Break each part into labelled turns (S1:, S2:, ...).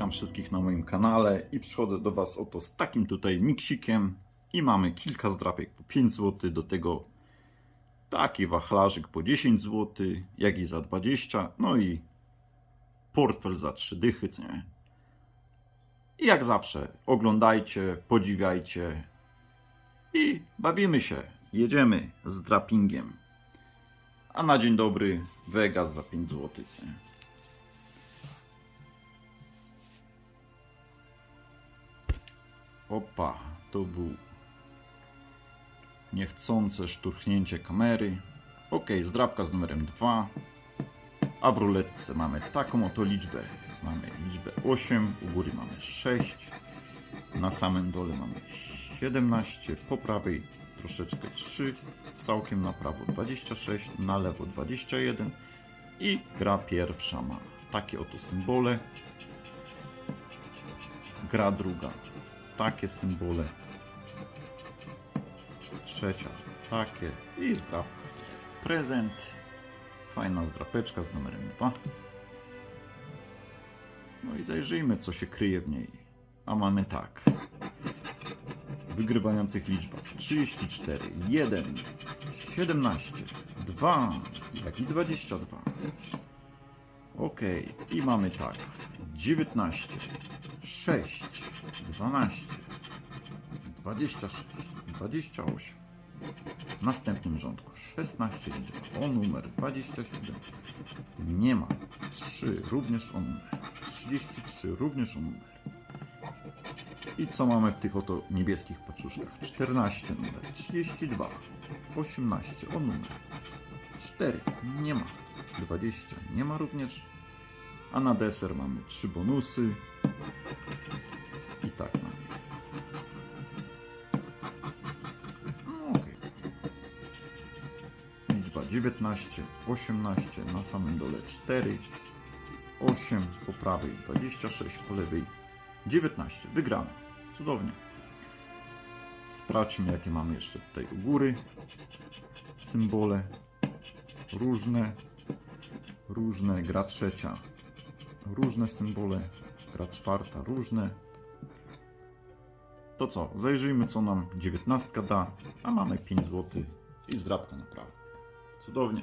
S1: Witam wszystkich na moim kanale i przychodzę do Was oto z takim tutaj miksikiem i mamy kilka zdrapek po 5 zł, do tego taki wachlarzyk po 10 zł, jak i za 20, no i portfel za 3 dychy, co nie? I jak zawsze oglądajcie, podziwiajcie i bawimy się, jedziemy z drapingiem. A na dzień dobry Vegas za 5 zł, co nie? Opa, to był niechcące szturchnięcie kamery. Ok, zdrabka z numerem 2. A w ruletce mamy taką oto liczbę. Mamy liczbę 8, u góry mamy 6. Na samym dole mamy 17, po prawej troszeczkę 3, całkiem na prawo 26, na lewo 21 i gra pierwsza ma takie oto symbole. Gra druga takie symbole. Trzecia takie i zdrapka. Prezent. Fajna zdrapeczka z numerem 2. No i zajrzyjmy co się kryje w niej. A mamy tak. Wygrywających liczbach 34, 1, 17, 2, jak i 22. Ok, i mamy tak. 19, 6, 12, 26, 28. W następnym rządku 16 liczba o numer 27. Nie ma. 3 również o numer. 33 również o numer. I co mamy w tych oto niebieskich paczuszkach? 14 numer, 32, 18 o numer. 4 nie ma. 20 nie ma również. A na deser mamy 3 bonusy. 19, 18, na samym dole 4, 8, po prawej 26, po lewej 19. Wygramy. Cudownie. Sprawdźmy jakie mamy jeszcze tutaj u góry. Symbole. Różne. Różne. Gra trzecia. Różne symbole. Gra czwarta. Różne. To co? Zajrzyjmy co nam 19 da. A mamy 5 zł i zdrabka naprawdę. Cudownie.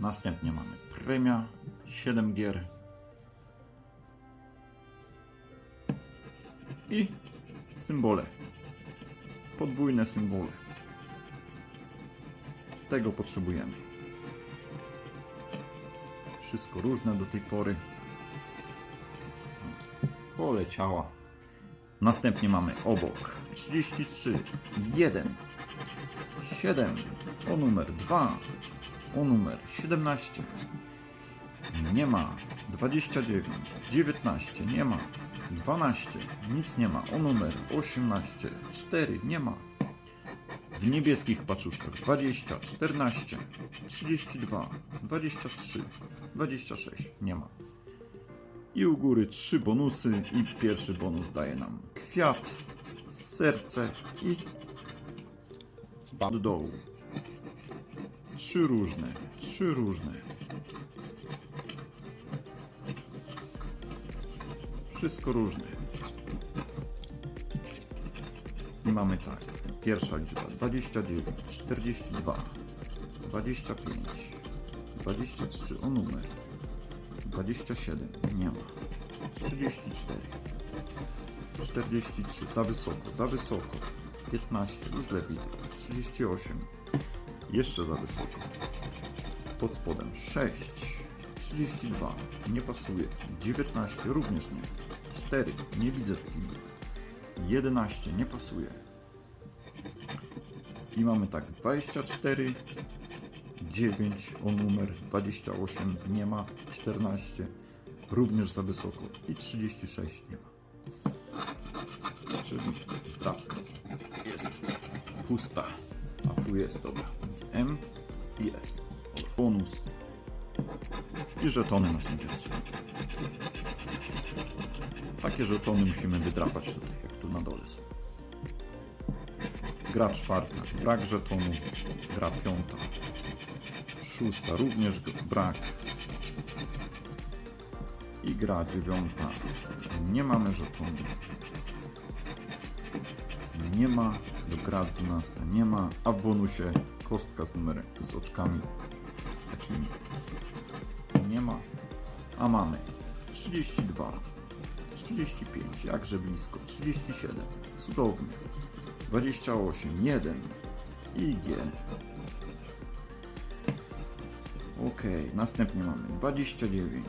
S1: Następnie mamy premia. 7 gier. I symbole. Podwójne symbole. Tego potrzebujemy. Wszystko różne do tej pory. Poleciała. Następnie mamy obok 33, 1, 7, o numer 2, o numer 17. Nie ma. 29, 19, nie ma. 12, nic nie ma. O numer 18, 4, nie ma. W niebieskich paczuszkach 20, 14, 32, 23, 26, nie ma. I u góry trzy bonusy i pierwszy bonus daje nam kwiat, serce i od dołu. Trzy różne, trzy różne. Wszystko różne. I mamy tak. Pierwsza liczba 29, 42, 25, 23 o numer, 27 nie ma, 34, 43 za wysoko, za wysoko, 15 już lepiej, 38 jeszcze za wysoko, pod spodem 6, 32 nie pasuje, 19 również nie, 4 nie widzę takich grup, 11 nie pasuje. I mamy tak 24, 9 o numer, 28 nie ma, 14 również za wysoko. I 36 nie ma. Czyli zdrawka jest pusta, a tu jest dobra. M i Bonus i żetony nas interesują. Takie żetony musimy wydrapać tutaj, jak tu na dole są. Gra czwarta, brak żetonu. Gra piąta, szósta, również brak. I gra dziewiąta. Nie mamy żetonu. Nie ma. Do gra 12 nie ma. A w bonusie kostka z numerem, z oczkami takimi. Nie ma. A mamy 32. 35, jakże blisko. 37. Cudownie. 28, 1 i G. Ok, następnie mamy 29,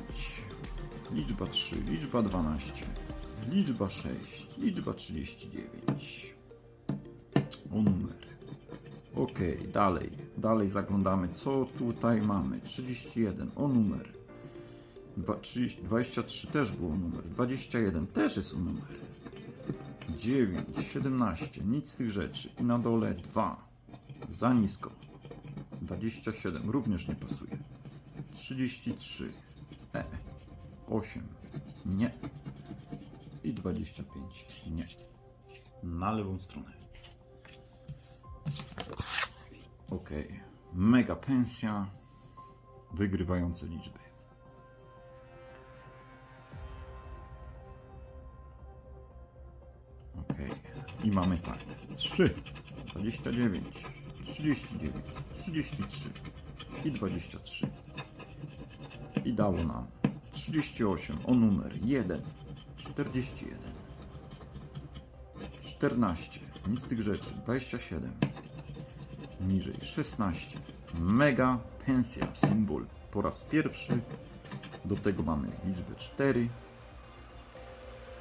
S1: liczba 3, liczba 12, liczba 6, liczba 39. O numer. Ok, dalej, dalej zaglądamy, co tutaj mamy. 31, o numer. Dwa- 30 23 też było numer. 21 też jest o numer. 9, 17, nic z tych rzeczy. I na dole 2. Za nisko. 27 również nie pasuje. 33. E. 8. Nie. I 25. Nie. Na lewą stronę. Ok. Mega pensja. Wygrywające liczby. Ok. I mamy tak. 3, 29, 39, 33 i 23. I dało nam 38 o numer 1, 41, 14, nic z tych rzeczy, 27, niżej 16. Mega pensja, symbol po raz pierwszy. Do tego mamy liczbę 4,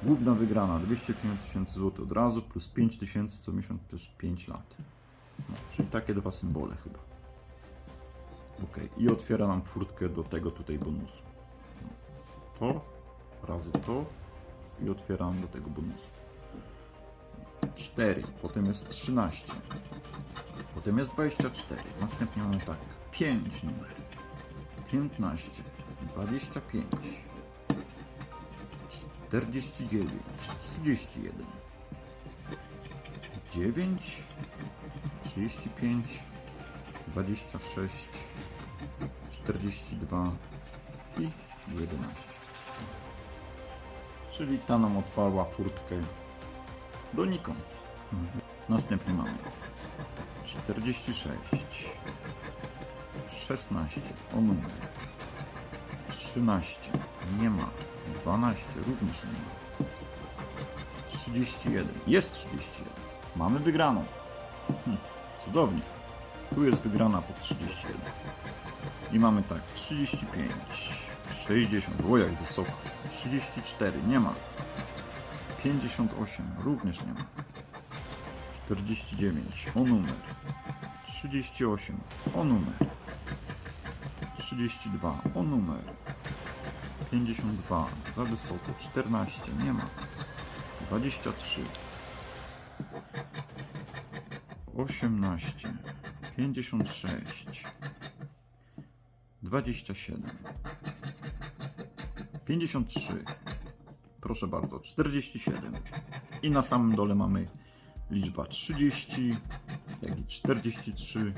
S1: Główna wygrana 205 tysięcy złotych od razu, plus 5 tysięcy co miesiąc też 5 lat. No, czyli takie dwa symbole chyba. Ok, i otwiera nam furtkę do tego tutaj bonusu. To, razy to i otwieram do tego bonusu. 4, potem jest 13, potem jest 24, następnie mamy tak, 5 numer, 15, 25, 49, 31, 9, 35, 26, 42 i 11. Czyli ta nam otwarła furtkę donikąd. Mhm. Następnie mamy 46, 16 o numer, 13 nie ma, 12 również nie ma, 31 jest 31. Mamy wygraną. Hm, cudownie. Tu jest wygrana po 31. I mamy tak 35, 60, o jak wysoko, 34 nie ma, 58 również nie ma, 49 o numer, 38 o numer, 32 o numer, 52 za wysoko, 14 nie ma, 23 18 56 27 53 Proszę bardzo, 47 i na samym dole mamy liczba 30 jak i 43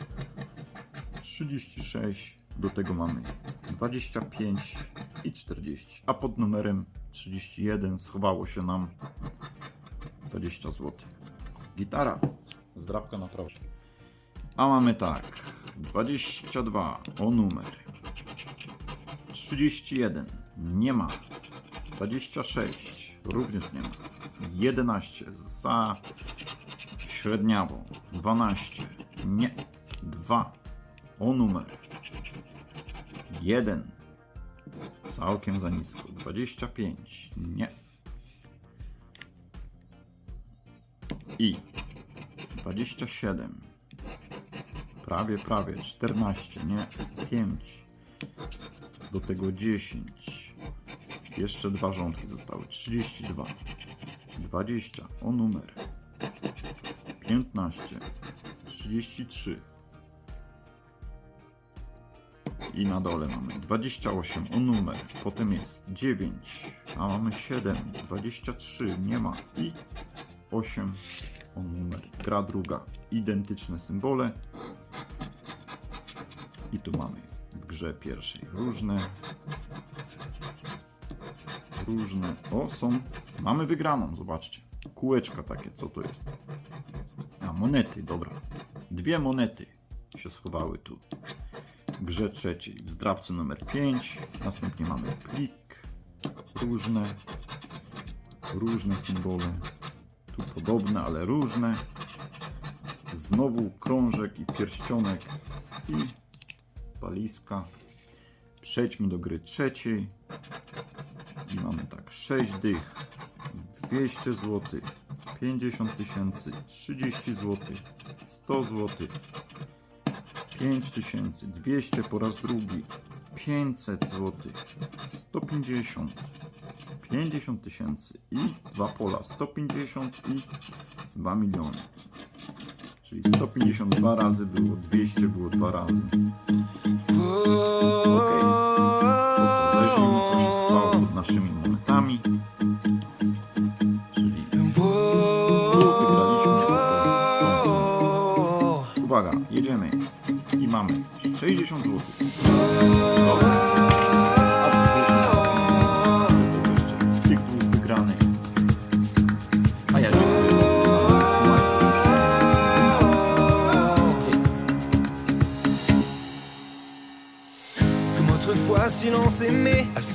S1: 36 do tego mamy 25 i 40 a pod numerem 31 schowało się nam 20 zł gitara zdrawka na prawo a mamy tak 22 o numer 31 nie ma 26 również nie ma 11 za średniawą 12 nie. 2 o numer. 1 całkiem za nisko. 25 nie. I. 27 prawie prawie. 14 nie. 5 do tego 10 jeszcze dwa rządki zostały. 32 20 o numer 15 33 i na dole mamy 28 o numer. Potem jest 9 a mamy 7 23 nie ma. I 8 o numer. Gra druga. Identyczne symbole. I tu mamy w grze pierwszej. Różne. Różne. O, są. Mamy wygraną, zobaczcie. Kółeczka takie, co to jest? A, monety, dobra. Dwie monety się schowały tu. W grze trzeciej. W zdrabce numer 5. Następnie mamy plik. Różne. Różne symbole. Tu podobne, ale różne. Znowu krążek i pierścionek i walizka. Przejdźmy do gry trzeciej. I mamy tak 6 dych, 200 zł, 50 tysięcy, 30 zł, 100 zł, 5 tysięcy, 200 po raz drugi, 500 zł, 150, 50 tysięcy i dwa pola, 150 i 2 miliony. Czyli 152 razy było, 200 było dwa razy. Okej. Uwaga, jedziemy. I mamy 60 zł. Dobra. A tu jeszcze z tych dwóch wygranych. A ja dziękuję. Trzymajcie się.
S2: Comme autrefois, si l'on s'aimait à ce